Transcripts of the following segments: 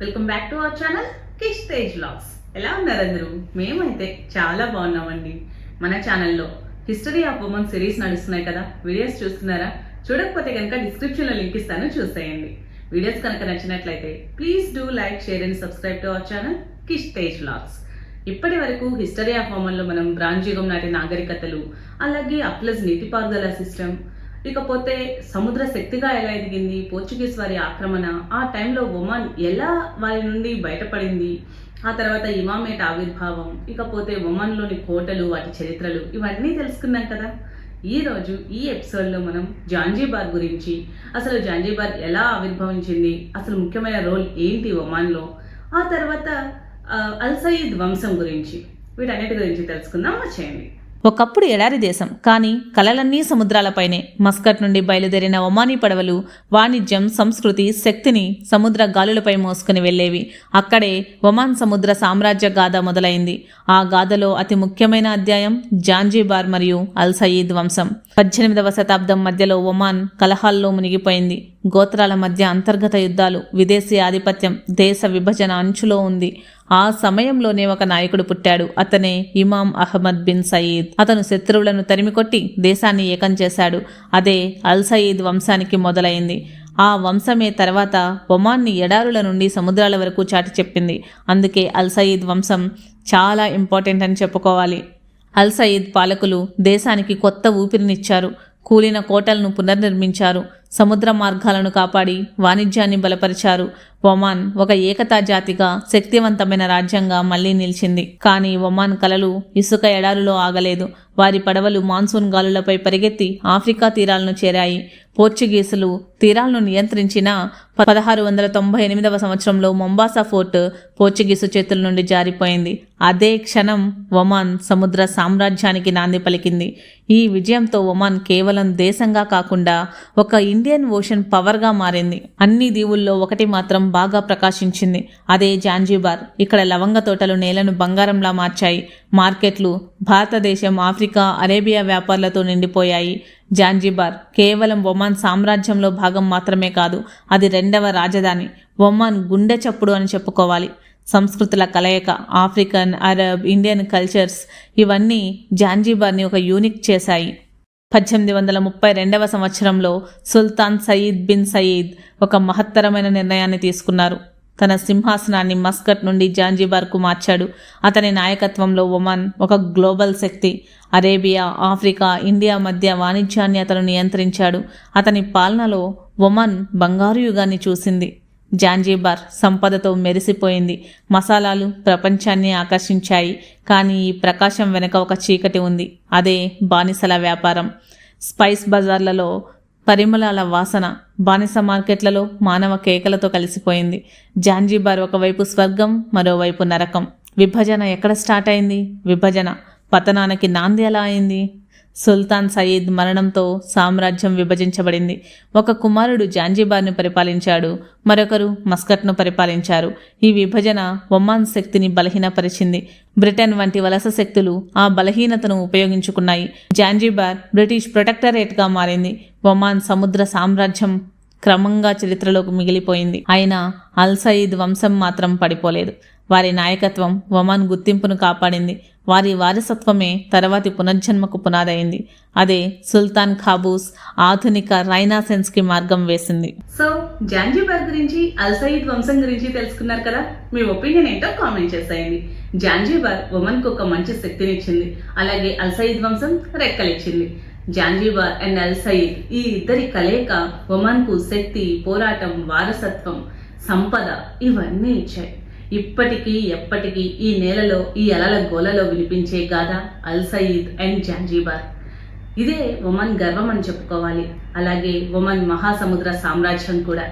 Welcome back to our channel Kish Tej blogs ఎలా ఉన్నారు అందరూ? మేమైతే చాలా బాగున్నామండి. మన ఛానల్లో హిస్టరీ ఆఫ్ ఉమెన్ సిరీస్ నడుస్తున్నాయి కదా? వీడియోస్ చూస్తున్నారా? చూడకపోతే కనుక డిస్క్రిప్షన్లో లింక్ ఇస్తాను చూసేయండి. వీడియోస్ కనుక నచ్చినట్లయితే please do like share and subscribe to our channel Kish Tej blogs ఇప్పటి వరకు హిస్టరీ ఆఫ్ ఉమెన్లో మనం బ్రాంజ్ నాటి నాగరికతలు అలాగే అప్లస్ నీటిపారుదల సిస్టమ్ ఇకపోతే సముద్ర శక్తిగా ఎలా ఎదిగింది? పోర్చుగీస్ వారి ఆక్రమణ ఆ టైంలో ఒమాన్ ఎలా వారి నుండి బయటపడింది? ఆ తర్వాత ఇమామేట్ ఆవిర్భావం ఇకపోతే ఒమాన్లోని కోటలు వాటి చరిత్రలు ఇవన్నీ తెలుసుకున్నాం కదా. ఈ రోజు ఈ ఎపిసోడ్లో మనం జాంజీబార్ గురించి అసలు జాంజీబార్ ఎలా ఆవిర్భవించింది అసలు ముఖ్యమైన రోల్ ఏంటి ఒమాన్లో ఆ తర్వాత అల్సయీద్ అల్ సయీద్ వంశం గురించి వీటన్నిటి గురించి తెలుసుకుందాం. వచ్చేయండి. ఒకప్పుడు ఎడారి దేశం కానీ కలలన్నీ సముద్రాలపైనే. మస్కట్ నుండి బయలుదేరిన ఒమానీ పడవలు వాణిజ్యం సంస్కృతి శక్తిని సముద్ర గాలులపై మోసుకుని వెళ్ళేవి. అక్కడే ఒమాన్ సముద్ర సామ్రాజ్య గాథ మొదలైంది. ఆ గాథలో అతి ముఖ్యమైన అధ్యాయం జాంజీబార్ మరియు అల్ సయీద్ వంశం. పద్దెనిమిదవ శతాబ్దం మధ్యలో ఒమాన్ కలహాల్లో మునిగిపోయింది. గోత్రాల మధ్య అంతర్గత యుద్ధాలు విదేశీ ఆధిపత్యం దేశ విభజన అంచులో ఉంది. ఆ సమయంలోనే ఒక నాయకుడు పుట్టాడు. అతనే ఇమాం అహ్మద్ బిన్ సయీద్. అతను శత్రువులను తరిమికొట్టి దేశాన్ని ఏకం చేశాడు. అదే అల్ సయీద్ వంశానికి మొదలైంది. ఆ వంశమే తర్వాత ఒమాన్ని ఎడారుల నుండి సముద్రాల వరకు చాటి చెప్పింది. అందుకే అల్ సయీద్ వంశం చాలా ఇంపార్టెంట్ అని చెప్పుకోవాలి. అల్ సయీద్ పాలకులు దేశానికి కొత్త ఊపిరినిచ్చారు. కూలిన కోటలను పునర్నిర్మించారు. సముద్ర మార్గాలను కాపాడి వాణిజ్యాన్ని బలపరిచారు. ఒమాన్ ఒక ఏకతా జాతిగా శక్తివంతమైన రాజ్యంగా మళ్ళీ నిలిచింది. కానీ ఒమాన్ కలలు ఇసుక ఎడారులో ఆగలేదు. వారి పడవలు మాన్సూన్ గాలులపై పరిగెత్తి ఆఫ్రికా తీరాలను చేరాయి. పోర్చుగీసులు తీరాలను నియంత్రించిన పదహారు వందల తొంభై ఎనిమిదవ సంవత్సరంలో మొంబాసా ఫోర్ట్ పోర్చుగీసు చేతుల నుండి జారిపోయింది. అదే క్షణం ఒమాన్ సముద్ర సామ్రాజ్యానికి నాంది పలికింది. ఈ విజయంతో ఒమాన్ కేవలం దేశంగా కాకుండా ఒక ఇండియన్ ఓషన్ పవర్గా మారింది. అన్ని దీవుల్లో ఒకటి మాత్రం బాగా ప్రకాశించింది. అదే జాంజీబార్. ఇక్కడ లవంగ తోటలు నేలను బంగారంలా మార్చాయి. మార్కెట్లు భారతదేశం ఆఫ్రికా అరేబియా వ్యాపారులతో నిండిపోయాయి. జాంజీబార్ కేవలం ఒమాన్ సామ్రాజ్యంలో భాగం మాత్రమే కాదు అది రెండవ రాజధాని. ఒమాన్ గుండె చప్పుడు అని చెప్పుకోవాలి. సంస్కృతుల కలయిక ఆఫ్రికన్ అరబ్ ఇండియన్ కల్చర్స్ ఇవన్నీ జాంజీబార్ని ఒక యూనిక్ చేశాయి. పద్దెనిమిది వందల ముప్పై రెండవ సంవత్సరంలో సుల్తాన్ సయీద్ బిన్ సయీద్ ఒక మహత్తరమైన నిర్ణయాన్ని తీసుకున్నారు. తన సింహాసనాన్ని మస్కట్ నుండి జాంజీబార్కు మార్చాడు. అతని నాయకత్వంలో ఒమన్ ఒక గ్లోబల్ శక్తి అరేబియా ఆఫ్రికా ఇండియా మధ్య వాణిజ్యాన్ని అతను నియంత్రించాడు. అతని పాలనలో ఒమన్ బంగారు యుగాన్ని చూసింది. జాంజీబార్ సంపదతో మెరిసిపోయింది. మసాలాలు ప్రపంచాన్ని ఆకర్షించాయి. కానీ ఈ ప్రకాశం వెనుక ఒక చీకటి ఉంది. అదే బానిసల వ్యాపారం. స్పైస్ బజార్లలో పరిమళాల వాసన బానిస మార్కెట్లలో మానవ కేకలతో కలిసిపోయింది. జాంజీబార్ ఒకవైపు స్వర్గం మరోవైపు నరకం. విభజన ఎక్కడ స్టార్ట్ అయింది? విభజన పతనానికి నాంది ఎలా అయింది? సుల్తాన్ సయీద్ మరణంతో సామ్రాజ్యం విభజించబడింది. ఒక కుమారుడు జాంజీబార్ను పరిపాలించాడు. మరొకరు మస్కట్ను పరిపాలించారు. ఈ విభజన ఒమాన్ శక్తిని బలహీనపరిచింది. బ్రిటన్ వంటి వలస శక్తులు ఆ బలహీనతను ఉపయోగించుకున్నాయి. జాంజీబార్ బ్రిటిష్ ప్రొటెక్టరేట్గా మారింది. ఒమాన్ సముద్ర సామ్రాజ్యం క్రమంగా చరిత్రలోకి మిగిలిపోయింది. అయినా అల్ సయీద్ వంశం మాత్రం పడిపోలేదు. వారి నాయకత్వం ఒమాన్ గుర్తింపును కాపాడింది. వారి వారసత్వమే తర్వాతి పునర్జన్మకు పునాదైంది. అదే సుల్తాన్ ఖాబూస్ ఆధునిక రైనాసెన్స్కి మార్గం వేసింది. సో జాంజీబార్ గురించి అల్ సయీద్ వంశం గురించి తెలుసుకున్నారు కదా? మీ ఒపీనియన్ ఏంటో కామెంట్ చేసేయండి. జాంజీబార్ ఉమెన్కు ఒక మంచి శక్తినిచ్చింది. అలాగే అల్ సయీద్ వంశం రెక్కలిచ్చింది. Zanzibar and Al Said. ఈ ఇద్దరి కలయిక ఒమన్కు శక్తి పోరాటం వారసత్వం సంపద ఇవన్నీ ఇచ్చాయి. ఇప్పటికీ ఎప్పటికీ ఈ నేలలో ఈ అలల గోలలో వినిపించే గాథ అల్ సయీద్ అండ్ జాంజీబార్ ఇదే ఒమన్ గర్వం అని చెప్పుకోవాలి. అలాగే ఒమన్ మహాసముద్ర సామ్రాజ్యం కూడా.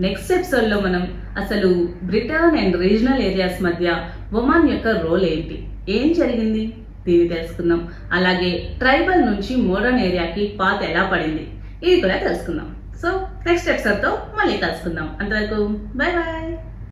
నెక్స్ట్ ఎపిసోడ్లో మనం అసలు బ్రిటన్ అండ్ రీజనల్ ఏరియాస్ మధ్య ఒమాన్ యొక్క రోల్ ఏంటి? ఏం జరిగింది? దీన్ని తెలుసుకుందాం. అలాగే ట్రైబల్ నుంచి మోడర్న్ ఏరియాకి పాత ఎలా పడింది? ఇది కూడా తెలుసుకుందాం. సో నెక్స్ట్ ఎపిసోడ్తో మళ్ళీ కలుసుకుందాం. అంతవరకు బాయ్ బాయ్